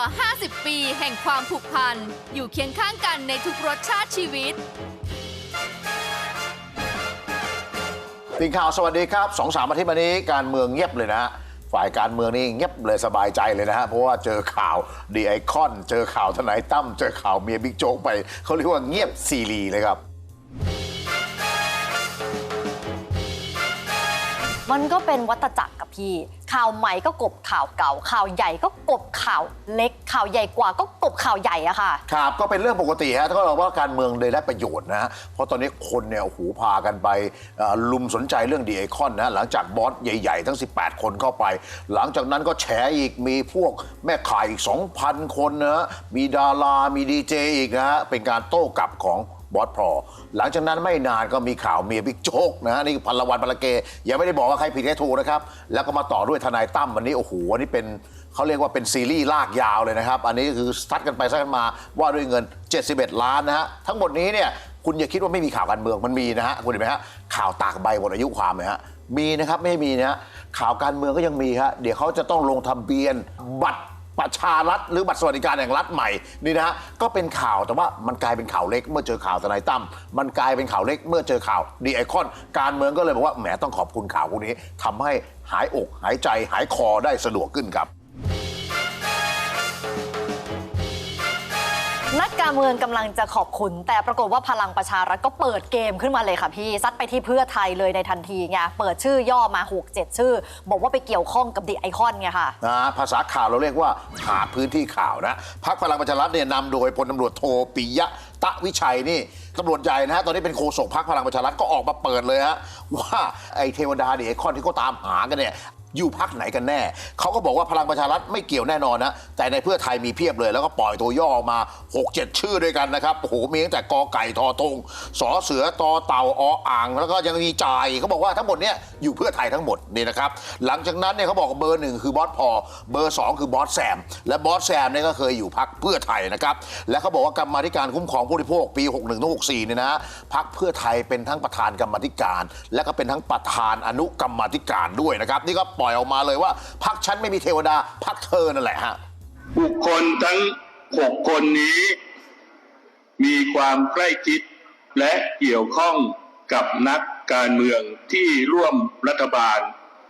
ว่า 50 ปีแห่งความผูกพัน อยู่เคียงข้างกันในทุกรสชาติชีวิตทีมข่าวสวัสดีครับสองสามอาทิตย์มานี้การเมืองเงียบเลยนะฮะฝ่ายการเมืองนี่เงียบเลยสบายใจเลยนะฮะ เพราะว่าเจอข่าวดีไอคอน เจอข่าวทนายตั้มเจอข่าวเมียบิ๊กโจ๊กไปเขาเรียกว่าเงียบซีรีเลยครับ มันก็เป็นวัตจักรกับพี่ ข่าวใหม่ก็กบข่าวเก่า ข่าวใหญ่ก็กบข่าวเล็ก ข่าวใหญ่กว่าก็กบข่าวใหญ่อะค่ะ ครับก็เป็นเรื่องปกติฮะถ้าเราว่าการเมืองเลยได้ประโยชน์นะฮะเพราะตอนนี้คนเนี่ยโอ้โหูพากันไปเอ่อลุมสนใจเรื่องดีไอคอนนะฮะหลังจากบอสใหญ่ ๆ ทั้ง 18 คนเข้าไป หลังจากนั้นก็แฉอีกมีพวกแม่ขายอีก 2,000 คนนะฮะมีดารา มีดีเจอีกนะฮะเป็นการโต้กลับของ บอสพอหลังจากนั้นไม่นานก็มีข่าวเมียบิ๊กโจ๊กนะฮะนี่พันละวันพันละเกยังไม่ได้บอกว่าใครผิดใครถูกนะครับ แล้วก็มาต่อด้วยทนายตั้มวันนี้โอ้โหวันนี้เป็นเขาเรียกว่าเป็นซีรีส์ลากยาวเลยนะครับ อันนี้คือซัดกันไปซัดกันมาว่าด้วยเงิน 71 ล้านนะฮะทั้งหมดนี้เนี่ยคุณอย่าคิดว่าไม่มีข่าวการเมืองมันมีนะฮะคุณเห็นไหมฮะข่าวตากใบหมดอายุความเลยฮะมีนะครับไม่มีนะฮะข่าวการเมืองก็ยังมีฮะเดี๋ยวเขาจะต้องลงทะเบียนบัตร ประชารัฐหรือบัตรสวัสดิการแห่งรัฐใหม่นี่นะฮะก็เป็นข่าวแต่ว่ามันกลายเป็นข่าวเล็ก เมื่อเจอข่าวทนายตั้มมันกลายเป็นข่าวเล็ก เมื่อเจอข่าวดีไอคอน การเมืองก็เลยบอกว่าแหมต้องขอบคุณข่าวพวกนี้ทำให้หายอกหายใจหายคอได้สะดวกขึ้นครับ นักการเมืองกำลังจะขอบคุณ แต่ปรากฏว่าพลังประชารัฐก็เปิดเกมขึ้นมาเลยค่ะพี่ ซัดไปที่เพื่อไทยเลยในทันทีไงเปิดชื่อย่อมา 6 7 ชื่อ บอกว่าไปเกี่ยวข้องกับดีไอคอนไงค่ะนะภาษาข่าวเราเรียกว่าหาพื้นที่ข่าวนะพักพลังประชารัฐเนี่ยนำโดยพลตำรวจโทปิยะตะวิชัยนี่ตำรวจใหญ่นะฮะตอนนี้เป็นโฆษกพักพลังประชารัฐก็ออกมาเปิดเลยฮะว่าไอเทวดาดีไอคอนที่เขาตามหากันเนี่ย อยู่พักไหนกันแน่ เขาก็บอกว่าพลังประชารัฐไม่เกี่ยวแน่นอนนะ แต่ในเพื่อไทยมีเพียบเลย แล้วก็ปล่อยตัวย่อออกมา 6-7 ชื่อด้วยกันนะครับ โอ้โห มีตั้งแต่กอไก่ทอทงสอเสือตอเต่าออ่าง แล้วก็ยังมีจ่ายเขาบอกว่าทั้งหมดเนี่ยอยู่เพื่อไทยทั้งหมดนี่นะครับ หลังจากนั้นเนี่ยเขาบอกเบอร์หนึ่งคือบอสพอ เบอร์สองคือบอสแซม และบอสแซมเนี่ยก็เคยอยู่พักเพื่อไทยนะครับ และเขาบอกว่ากรรมาธิการคุ้มครองผู้บริโภคปี 61ถึง64เนี่ยนะพักเพื่อไทยเป็นทั้งประธานกรรมาธิการ และก็เป็นทั้งประธานอนุกรรมาธิการด้วยนะครับนี่ก็ปล่อยออกมาเลยว่าพักฉันไม่มีเทวดาพักเธอนั่นแหละฮะบุคคลทั้งหกคนนี้ มีความใกล้ชิดและเกี่ยวข้องกับนักการเมืองที่ร่วมรัฐบาล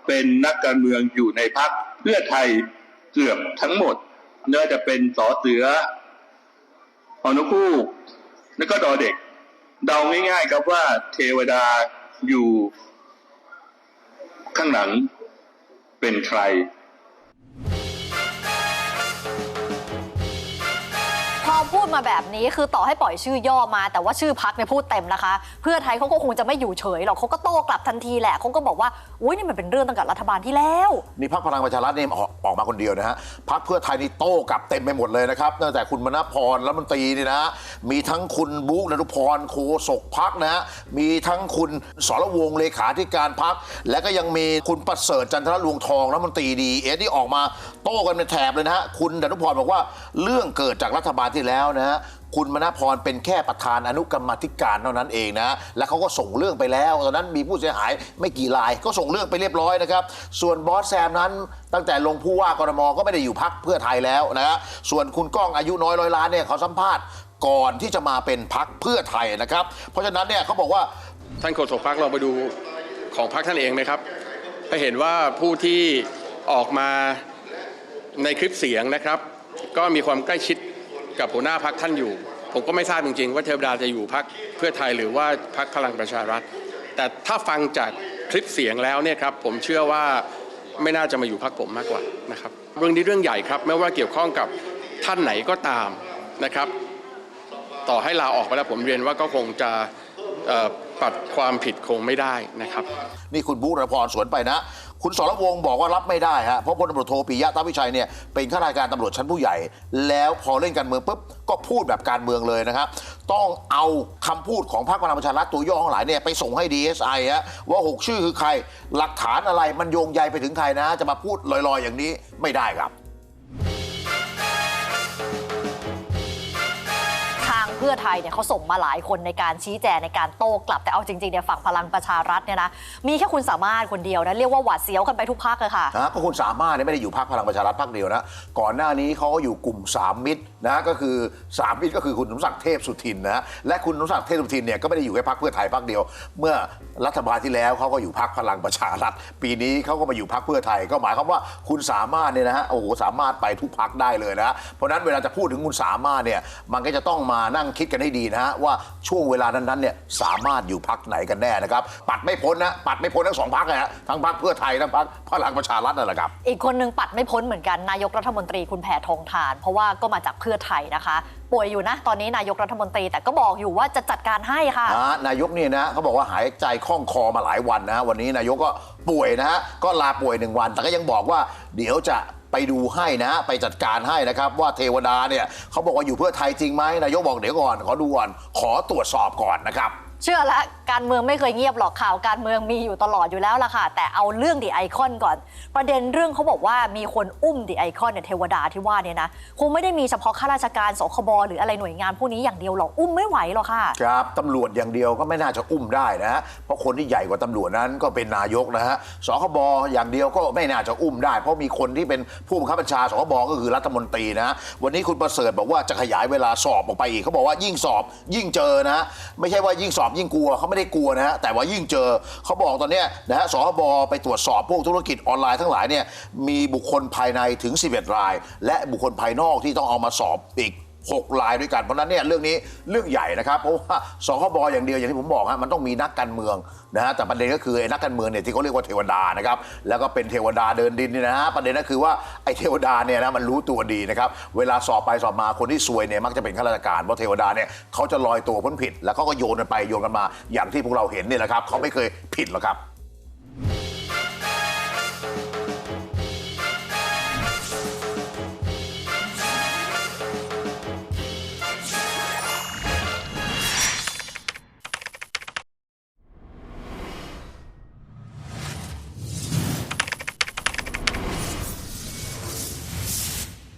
เป็นนักการเมืองอยู่ในพักเพื่อไทยเกือบทั้งหมดเนื่อจะเป็นสอเสืออนุคู่และก็ดอเด็ก เดาง่ายๆครับว่าเทวดาอยู่ข้างหลัง เป็นใคร พอพู มาแบบนี้คือต่อให้ปล่อยชื่อย่อมา แต่ว่าชื่อพักเนี่ยพูดเต็มนะคะ เพื่อไทยเขาก็คงจะไม่อยู่เฉยหรอกเขาก็โต้กลับทันทีแหละเขาก็บอกว่าอุ้ยนี่มันเป็นเรื่องตั้งแต่รัฐบาลที่แล้ว นี่พักพลังประชารัฐนี่ออกออกมาคนเดียวนะฮะพักเพื่อไทยนี่โต้กลับเต็มไปหมดเลยนะครับตั้งแต่คุณมณพรรัฐมนตรีนี่นะมีทั้งคุณบุ๊กนรุพรโคศกพักนะฮะมีทั้งคุณสรวงศ์เลขาธิการพักและก็ยังมีคุณประเสริฐจันทรลวงทองรัฐมนตรีดีเอสที่ออกมาโต้กันเป็นแถบเลยนะฮะคุณดนุพรบอกว่าเรื่องเกิดจากรัฐบาลที่แล้วนะฮะคุณมณพรเป็นแค่ประธานอนุกรรมธิการเท่านั้นเองนะ และเขาก็ส่งเรื่องไปแล้วตอนนั้นมีผู้เสียหายไม่กี่รายก็ส่งเรื่องไปเรียบร้อยนะครับ ส่วนบอสแซมนั้นตั้งแต่ลงผู้ว่ากรมก็ไม่ได้อยู่พักเพื่อไทยแล้วนะส่วนคุณก้องอายุน้อยร้อยล้านเนี่ยเขาสัมภาษณ์ก่อนที่จะมาเป็นพักเพื่อไทยนะครับ เพราะฉะนั้นเนี่ยเขาบอกว่าท่านโฆษกพักเราไปดูของพักท่านเองไหมครับจะเห็นว่าผู้ที่ออกมาในคลิปเสียงนะครับ ก็มีความใกล้ชิด กับหัวหน้าพักท่านอยู่ ผมก็ไม่ทราบจริงๆ ว่าเทวดาจะอยู่พักเพื่อไทยหรือว่าพักพลังประชารัฐ แต่ถ้าฟังจากคลิปเสียงแล้วเนี่ยครับผมเชื่อว่าไม่น่าจะมาอยู่พักผมมากกว่านะครับเรื่องนี้เรื่องใหญ่ครับไม่ว่าเกี่ยวข้องกับท่านไหนก็ตามนะครับ ต่อให้ลาออกไปแล้วผมเรียนว่าก็คงจะปัดความผิดคงไม่ได้นะครับ นี่คุณบูรพรสวนไปนะ คุณสรวงศ์บอกว่ารับไม่ได้ฮะเพราะพลตำรวจโทปิยะตาวิชัยเนี่ยเป็นข้าราชการตำรวจชั้นผู้ใหญ่ แล้วพอเล่นการเมืองปุ๊บก็พูดแบบการเมืองเลยนะครับ ต้องเอาคำพูดของพรรคพลังประชารัฐตัวย่อทั้งหลายเนี่ยไปส่งให้ DSI ฮะว่า 6 ชื่อคือใคร หลักฐานอะไรมันโยงใยไปถึงใครนะ จะมาพูดลอยๆ อย่างนี้ไม่ได้ครับ เพื่อไทยเนี่ยเขาส่งมาหลายคนในการชี้แจงในการโต้กลับแต่เอาจริงๆเนี่ยฝั่งพลังประชารัฐเนี่ยนะมีแค่คุณสามารถคนเดียวนะเรียกว่าหวาดเสียวกันไปทุกพักเลยค่ะนะก็คุณสามารถเนี่ยไม่ได้อยู่พักพลังประชารัฐพักเดียวนะก่อนหน้านี้เขาก็อยู่กลุ่มสามมิตรนะก็คือสามมิตรก็คือคุณสมศักดิ์เทพสุทินนะและคุณสมศักดิ์เทพสุทินเนี่ยก็ไม่ได้อยู่แค่พักเพื่อไทยพักเดียว เมื่อรัฐบาลที่แล้วเขาก็อยู่พักพลังประชารัฐ ปีนี้เขาก็มาอยู่พักเพื่อไทย ก็หมายความว่าคุณสามารถเนี่ยนะฮะโอ้โหสามารถไปทุกพักได้เลยนะเพราะฉะนั้นเวลาจะพูดถึงคุณสามารถเนี่ยมันก็จะต้องมานั่งคิดกันให้ดีนะฮะว่าช่วงเวลานั้นๆเนี่ยสามารถอยู่พักไหนกันแน่นะครับ ปัดไม่พ้นนะปัดไม่พ้นทั้งสองพักนะฮะทั้งพักเพื่อไทยทั้งพักพลังประชารัฐนั่นแหละครับ อีกคนนึงปัดไม่พ้นเหมือนกันนายกรัฐมนตรีคุณแพทองทาน เพราะว่าก็มาจากเพื่อไทยนะคะ ป่วยอยู่นะ ตอนนี้นายกรัฐมนตรีแต่ก็บอกอยู่ว่าจะจัดการให้ค่ะอ่านายกเนี่ยนะเขาบอกว่าหายใจคล่องคอมาหลายวันนะวันนี้นายกก็ป่วยนะฮะก็ลาป่วยหนึ่งวัน แต่ก็ยังบอกว่าเดี๋ยวจะ ไปดูให้นะไปจัดการให้นะครับว่าเทวดาเนี่ยเขาบอกว่าอยู่เพื่อไทยจริงไหมนายกบอกเดี๋ยวก่อนขอดูก่อนขอตรวจสอบก่อนนะครับ เชื่อแล้วการเมืองไม่เคยเงียบหรอกข่าวการเมืองมีอยู่ตลอดอยู่แล้วล่ะค่ะ แต่เอาเรื่องดีไอคอนก่อน ประเด็นเรื่องเขาบอกว่ามีคนอุ้มดีไอคอนเนี่ยเทวดาที่ว่าเนี่ยนะคงไม่ได้มีเฉพาะข้าราชการสคบหรืออะไรหน่วยงานพวกนี้อย่างเดียวหรอกอุ้มไม่ไหวหรอกค่ะ ครับตำรวจอย่างเดียวก็ไม่น่าจะอุ้มได้นะฮะเพราะคนที่ใหญ่กว่าตำรวจนั้นก็เป็นนายกนะฮะสคบอย่างเดียวก็ไม่น่าจะอุ้มได้ เพราะมีคนที่เป็นผู้บังคับบัญชาสคบก็คือรัฐมนตรีนะวันนี้คุณประเสริฐบอกว่าจะขยายเวลาสอบออกไปอีกเขาบอกว่ายิ่งสอบยิ่งเจอนะ ไม่ใช่ว่ายิ่งสอบยิ่งกลัวเขาไม่ได้กลัวนะฮะแต่ว่ายิ่งเจอเขาบอกตอนเนี้ยนะฮะสคบไปตรวจสอบพวกธุรกิจออนไลน์ทั้งหลายเนี่ยมีบุคคลภายในถึง 11 ราย และบุคคลภายนอกที่ต้องเอามาสอบอีก 6ลายด้วยกัน เพราะนั้นเนี่ยเรื่องนี้เรื่องใหญ่นะครับ เพราะว่าสคบอย่างเดียวอย่างที่ผมบอกฮะมันต้องมีนักการเมืองนะฮะแต่ประเด็นก็คือไอ้นักการเมืองเนี่ยที่เขาเรียกว่าเทวดานะครับแล้วก็เป็นเทวดาเดินดินนี่นะฮะประเด็นก็คือว่าไอ้เทวดาเนี่ยนะมันรู้ตัวดีนะครับเวลาสอบไปสอบมาคนที่ซวยเนี่ยมักจะเป็นข้าราชการเพราะเทวดาเนี่ยเขาจะลอยตัวพ้นผิด แล้วเขาก็โยนกันไปโยนกันมาอย่างที่พวกเราเห็นเนี่แหละครับเขาไม่เคยผิดหรอกครับ